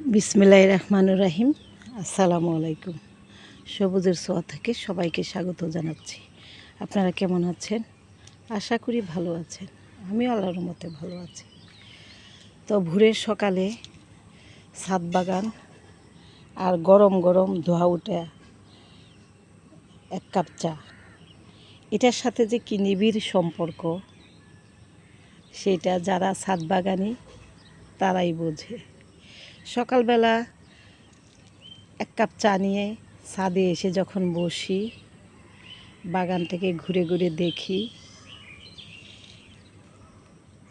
বিসমিল্লাহ রহমানুর রাহিম। আসসালামু আলাইকুম। সবুজের সোয়া থেকে সবাইকে স্বাগত জানাচ্ছি। আপনারা কেমন আছেন? আশা করি ভালো আছেন। আমি আল্লাহর মতে ভালো আছি। তো ভোরের সকালে ছাদ বাগান আর গরম গরম ধোয়া উঠা এক কাপ চা। এটার সাথে যে কি নিবিড় সম্পর্ক, সেটা যারা ছাদ বাগানি, তারাই বোঝে। সকালবেলা এক কাপ চা নিয়ে ছাদে এসে যখন বসি, বাগান থেকে ঘুরে ঘুরে দেখি,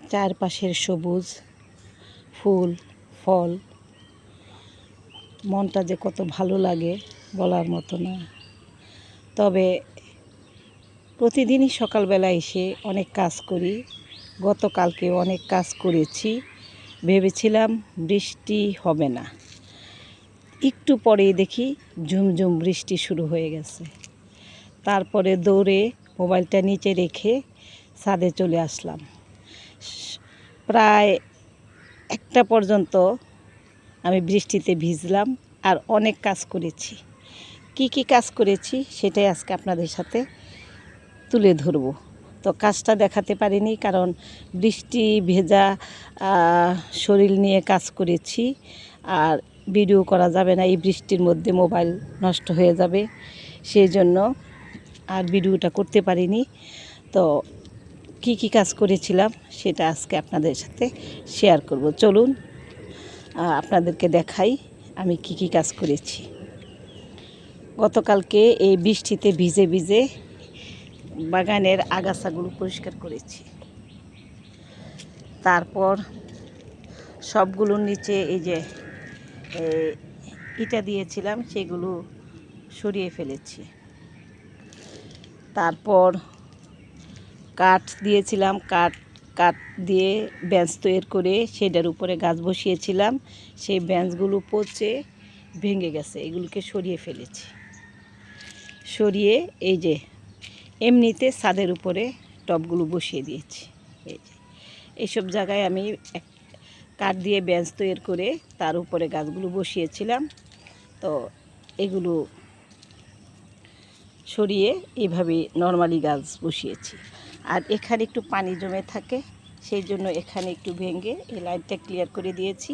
চারপাশের সবুজ ফুল, ফল, মনটা যে কত ভালো লাগে বলার মতো না। তবে প্রতিদিনই সকালবেলা এসে অনেক কাজ করি গতকালকে অনেক কাজ করেছি। ভেবেছিলাম বৃষ্টি হবে না। একটু পরেই দেখি ঝুমঝুম বৃষ্টি শুরু হয়ে গেছে। তারপরে দৌড়ে মোবাইলটা নিচে রেখে ছাদে চলে আসলাম। প্রায় একটা পর্যন্ত আমি বৃষ্টিতে ভিজলাম আর অনেক কাজ করেছি। কি কি কাজ করেছি সেটাই আজকে আপনাদের সাথে তুলে ধরবো। তো কাজটা দেখাতে পারিনি, কারণ বৃষ্টি ভেজা শরীর নিয়ে কাজ করেছি। আর ভিডিও করা যাবে না, এই বৃষ্টির মধ্যে মোবাইল নষ্ট হয়ে যাবে। সেই জন্য আর ভিডিওটা করতে পারিনি। তো কি কি কাজ করেছিলাম, সেটা আজকে আপনাদের সাথে শেয়ার করব। চলুন আপনাদেরকে দেখাই আমি কি কি কাজ করেছি। গতকালকে এই বৃষ্টিতে ভিজে ভিজে বাগানের আগাছাগুলো পরিষ্কার করেছি। তারপর সবগুলোর নিচে এই যে ইটা দিয়েছিলাম, সেগুলো সরিয়ে ফেলেছি। তারপর কাঠ দিয়েছিলাম, কাঠ কাঠ দিয়ে বেঞ্চ তৈরি করে সেটার উপরে গাছ বসিয়েছিলাম। সেই বেঞ্চগুলো পচে ভেঙে গেছে, এগুলোকে সরিয়ে ফেলেছি। সরিয়ে এই যে এমনিতে ছাদের উপরে টবগুলো বসিয়ে দিয়েছি। এই যে, এইসব জায়গায় আমি এক কাঠ দিয়ে বেঞ্চ তৈরি করে তার উপরে গাছগুলো বসিয়েছিলাম। তো এগুলো সরিয়ে এইভাবে নর্মালি গাছ বসিয়েছি। আর এখানে একটু পানি জমে থাকে, সেই জন্য এখানে একটু ভেঙে এই লাইনটা ক্লিয়ার করে দিয়েছি।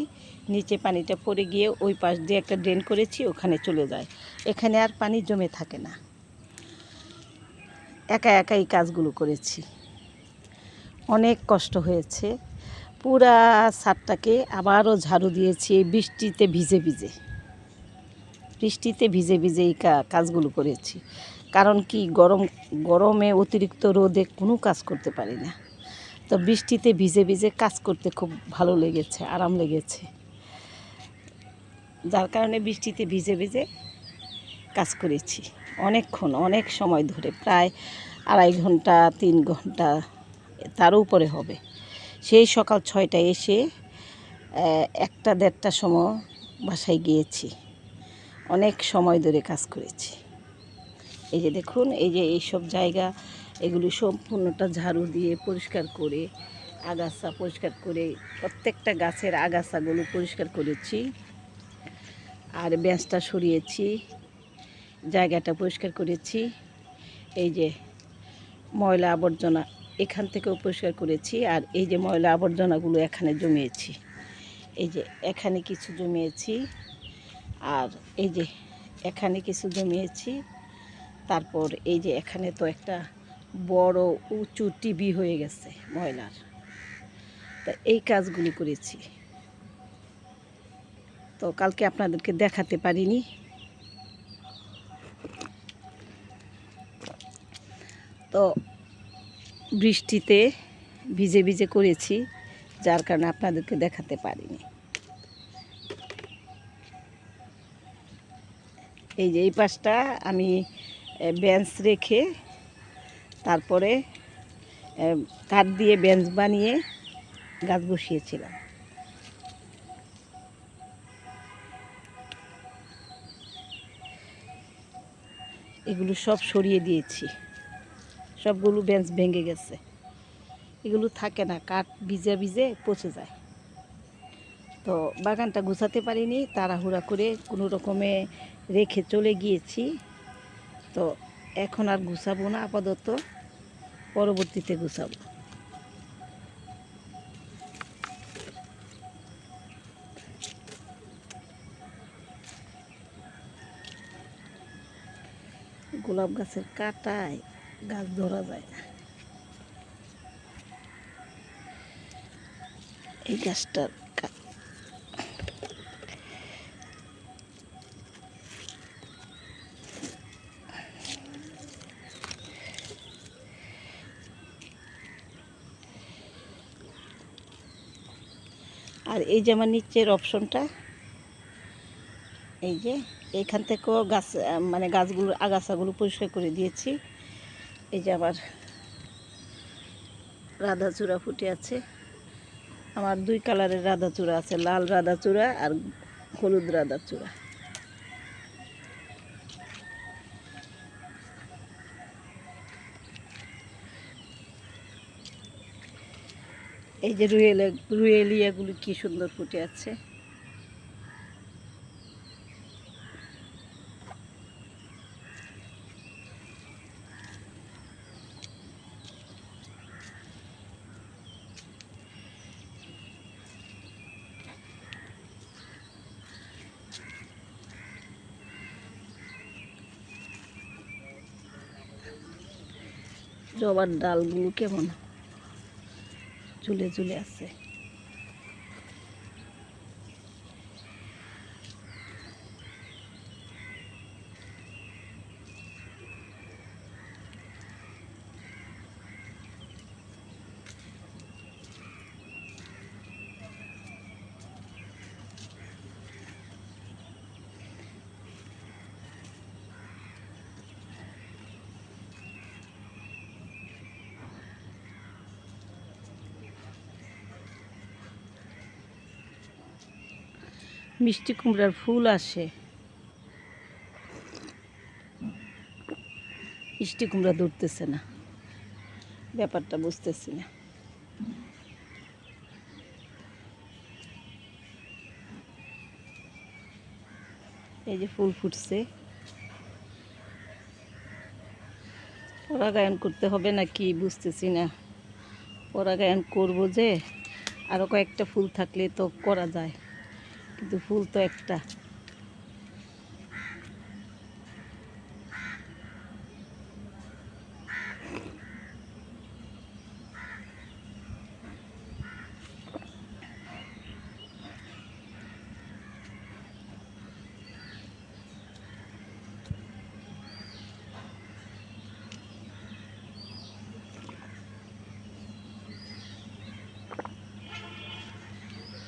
নিচে পানিটা পড়ে গিয়ে ওই পাশ দিয়ে একটা ড্রেন করেছি, ওখানে চলে যায়। এখানে আর পানি জমে থাকে না। একা একা এই কাজগুলো করেছি। অনেক কষ্ট হয়েছে। পুরা ছাদটাকে আবারও ঝাড়ু দিয়েছি বৃষ্টিতে ভিজে ভিজে। বৃষ্টিতে ভিজে ভিজে এই কাজগুলো করেছি। কারণ কি, গরম, গরমে অতিরিক্ত রোদে কোনো কাজ করতে পারি না। তো বৃষ্টিতে ভিজে ভিজে কাজ করতে খুব ভালো লেগেছে, আরাম লেগেছে। যার কারণে বৃষ্টিতে ভিজে ভিজে কাজ করেছি। অনেকক্ষণ, অনেক সময় ধরে, প্রায় আড়াই ঘণ্টা, তিন ঘণ্টা তারও উপরে হবে। সেই সকাল ছয়টায় এসে একটা দেড়টা সময় বাসায় গিয়েছি। অনেক সময় ধরে কাজ করেছি। এই যে দেখুন, এই যে এইসব জায়গা, এগুলো সম্পূর্ণটা ঝাড়ু দিয়ে পরিষ্কার করে, আগাছা পরিষ্কার করে, প্রত্যেকটা গাছের আগাছাগুলো পরিষ্কার করেছি। আর ব্যাঁচটা সরিয়েছি। জায়গাটা পরিষ্কার করেছি। এই যে ময়লা আবর্জনা এখান থেকেও পরিষ্কার করেছি আর এই যে ময়লা আবর্জনাগুলো এখানে জমিয়েছি। এই যে এখানে কিছু জমিয়েছি আর এই যে এখানে কিছু জমিয়েছি। তারপর এই যে এখানে তো একটা বড় উঁচু টিভি হয়ে গেছে ময়লার। তা এই কাজগুলি করেছি। তো কালকে আপনাদেরকে দেখাতে পারিনি। তো বৃষ্টিতে ভিজে ভিজে করেছি, যার কারণে আপনাদেরকে দেখাতে পারিনি। এই যে এই পাশটা আমি বেঞ্চ রেখে তারপরে কাঠ দিয়ে বেঞ্চ বানিয়ে গাছ বসিয়েছিলাম। এগুলো সব সরিয়ে দিয়েছি। সবগুলো বেঞ্চ ভেঙে গেছে। এগুলো থাকে না, কাঠ ভিজে ভিজে পচে যায়। তো বাগানটা গুছাতে পারিনি, তাড়াহুড়া করে কোনো রকমে রেখে চলে গিয়েছি। তো এখন আর গুছাবো না, আপাতত। পরবর্তীতে গুছাবো। গোলাপ গাছের কাটায় গাছ ধরা যায় না। এই গাছটার আর এই যে আমার নিচের অপশনটা, এই যে এইখান থেকেও গাছ মানে গাছগুলোর আগাছাগুলো পরিষ্কার করে দিয়েছি। এই যে আবার রাধা চূড়া ফুটে আছে। আমার দুই কালারের রাধা চূড়া আছে, লাল রাধা চূড়া আর হলুদ রাধা চূড়া এই যে রুয়েলে রুয়েলিয়াগুলি কি সুন্দর ফুটে আছে। জবার ডালগুলো কেমন? ঝুলে ঝুলে আছে। মিষ্টি কুমড়ার ফুল আসে। মিষ্টি কুমড়া ধরতেছে না। ব্যাপারটা বুঝতেছি না। এই যে ফুল ফুটছে। পরাগায়ন করতে হবে না কি বুঝতেছি না। পরাগায়ন করব যে আরও কয়েকটা ফুল থাকলে তো করা যায়। কিন্তু ফুল তো একটা।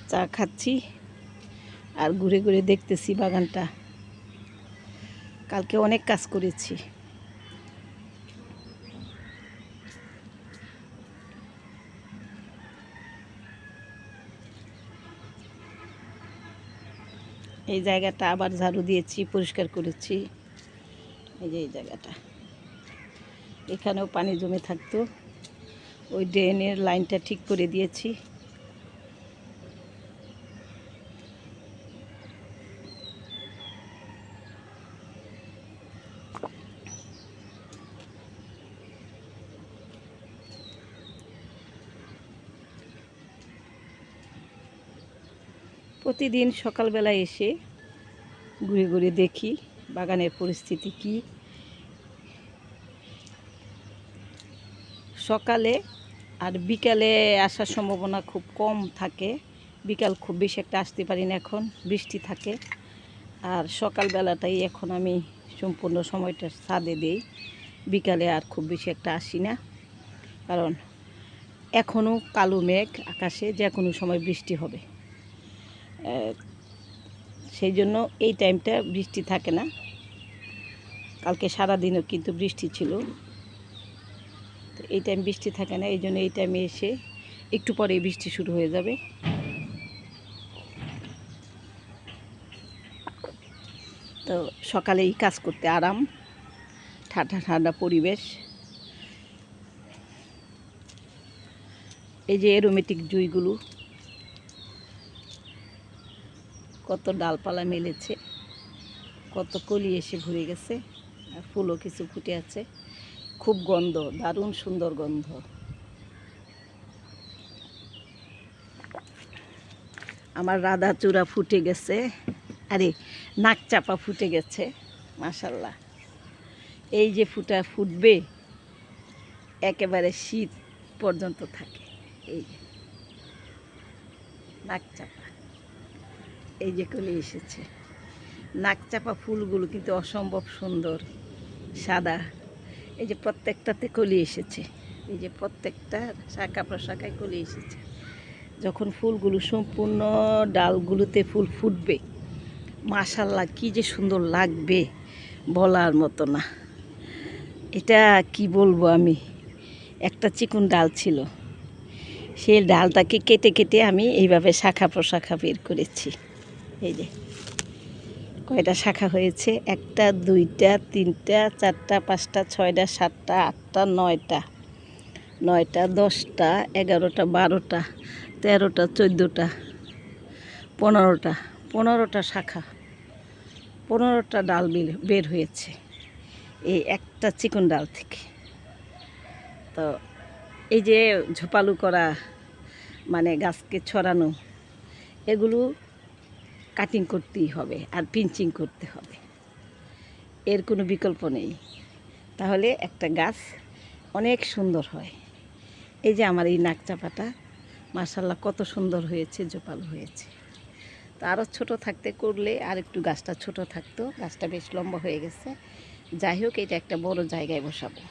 চা খাচ্ছি। আর ঘুরে ঘুরে দেখতেছি বাগানটা। কালকে অনেক কাজ করেছি। এই জায়গাটা আবার ঝাড়ু দিয়েছি, পরিষ্কার করেছি। এই যে এই জায়গাটা। এখানেও পানি জমে থাকতো। ওই ড্রেনের লাইনটা ঠিক করে দিয়েছি। প্রতিদিন সকালবেলা এসে ঘুরে ঘুরে দেখি বাগানের পরিস্থিতি কি। সকালে আর বিকালে আসার সম্ভাবনা খুব কম থাকে। বিকাল খুব বেশি একটা আসতে পারি না এখন, বৃষ্টি থাকে। আর সকালবেলাটাই এখন আমি সম্পূর্ণ সময়টা ছাদে দিই। বিকালে আর খুব বেশি একটা আসি না। কারণ এখনও কালো মেঘ আকাশে যে কোনো সময় বৃষ্টি হবে। সেই জন্য এই টাইমটা বৃষ্টি থাকে না। কালকে সারাদিনও কিন্তু বৃষ্টি ছিল। তো এই টাইম বৃষ্টি থাকে না, এই জন্য এই টাইমে এসে একটু পরে বৃষ্টি শুরু হয়ে যাবে। তো সকালেই কাজ করতে আরাম, ঠান্ডা ঠান্ডা পরিবেশ। এই যে এরোমেটিক জুইগুলো কত ডালপালা মেলেছে, কত কলি এসে ঘুরে গেছে, আর ফুলও কিছু ফুটে আছে। খুব গন্ধ, দারুণ সুন্দর গন্ধ। আমার রাধা চূড়া ফুটে গেছে, আরে নাক চাপা ফুটে গেছে মাশাল্লাহ এই যে ফুটা ফুটবে, একেবারে শীত পর্যন্ত থাকে। এই নাক চাপা। এই যে কলি এসেছে। নাক চাপা ফুলগুলো কিন্তু অসম্ভব সুন্দর, সাদা। এই যে প্রত্যেকটাতে কলি এসেছে। এই যে প্রত্যেকটা শাখা প্রশাখায় কলি এসেছে। যখন ফুলগুলো সম্পূর্ণ ডালগুলোতে ফুল ফুটবে, মাশাল্লাহ কি যে সুন্দর লাগবে বলার মতো না। এটা কি বলব আমি? একটা চিকুন ডাল ছিল। সেই ডালটাকে কেটে কেটে আমি এইভাবে শাখা প্রশাখা বের করেছি। এই যে, কয়টা শাখা হয়েছে? একটা, দুইটা, তিনটা, চারটা, পাঁচটা, ছয়টা, সাতটা, আটটা, নয়টা। নয়টা, দশটা, এগারোটা, বারোটা, তেরোটা, চোদ্দোটা, পনেরোটা। পনেরোটা শাখা। পনেরোটা ডাল বের- বের হয়েছে এই একটা চিকন ডাল থেকে। তো এই যে ঝোপালু করা মানে গাছকে ছড়ানো, এগুলো কাটিং করতেই হবে আর পিঞ্চিং করতে হবে। এর কোনো বিকল্প নেই। তাহলে একটা গাছ অনেক সুন্দর হয়। এই যে আমার এই নাক চাপাটা মার্শাল্লাহ কত সুন্দর হয়েছে, জোপালো হয়েছে। তো আরও ছোটো থাকতে করলে আর একটু গাছটা ছোট থাকতো, গাছটা বেশ লম্বা হয়ে গেছে। যাই হোক, এটা একটা বড় জায়গায় বসাবো।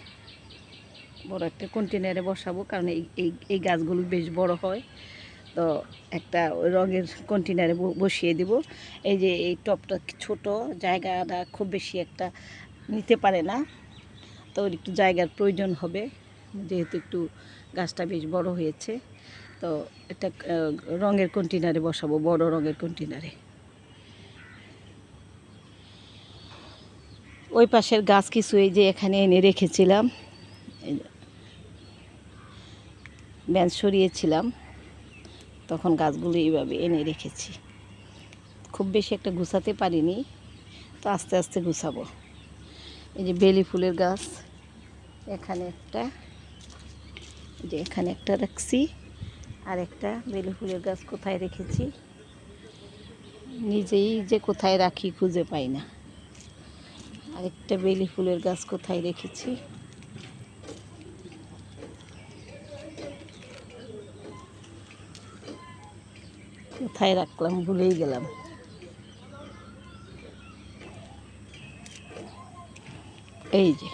বড় একটা কন্টেনারে বসাবো, কারণ এই এই এই গাছগুলো বেশ বড় হয়। তো একটা রঙের কন্টেনারে বসিয়ে দেব। এই যে এই টপটা ছোট জায়গাটা খুব বেশি একটা নিতে পারে না। তো একটু জায়গার প্রয়োজন হবে যেহেতু একটু গাছটা বেশ বড় হয়েছে। তো আহ, রঙের কন্টেনারে বসাবো বড় রঙের কন্টেনারে ওই পাশের গাছ কিছু এই যে এখানে এনে রেখেছিলাম। বেঞ্চ সরিয়েছিলাম। তখন গাছগুলো এইভাবে এনে রেখেছি। খুব বেশি একটা গুছাতে পারিনি, তো আস্তে আস্তে গুছাবো। এই যে বেলি ফুলের গাছ, এখানে একটা যে এখানে একটা রাখছি, আর একটা বেলি ফুলের গাছ কোথায় রেখেছি? নিজেই যে কোথায় রাখি খুঁজে পাই না। আরেকটা বেলি ফুলের গাছ কোথায় রেখেছি? কোথায় রাখলাম, ভুলেই গেলাম। এই যে।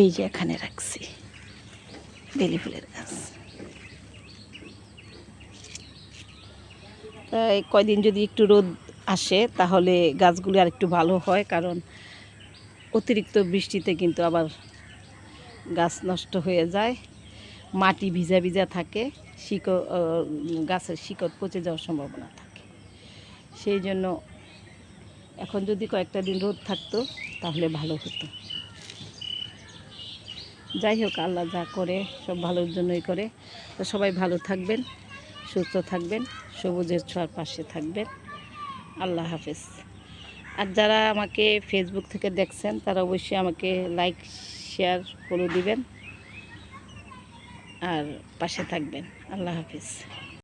এই যে এখানে রাখছি। বেলি ফুলের গাছ। তাই কয়দিন যদি একটু রোদ আসে, তাহলে গাছগুলি আর একটু ভালো হয়, কারণ অতিরিক্ত বৃষ্টিতে কিন্তু আবার গাছ নষ্ট হয়ে যায়, মাটি ভিজা ভিজা থাকে, শিকড় গাছের শিকড় পচে যাওয়ার সম্ভাবনা থাকে। সেই জন্য এখন যদি কয়েকটা দিন রোদ থাকতো, তাহলে ভালো হতো। যাই হোক, আল্লাহ যা করে, সব ভালোর জন্যই করে। তো সবাই ভালো থাকবেন, সুস্থ থাকবেন, সবুজের ছোঁয়ার পাশে থাকবেন। আল্লাহ হাফেজ। আর যারা আমাকে ফেসবুক থেকে দেখছেন, তারা অবশ্যই আমাকে লাইক শেয়ার করে দিবেন। আর পাশে থাকবেন। আল্লাহ হাফিজ।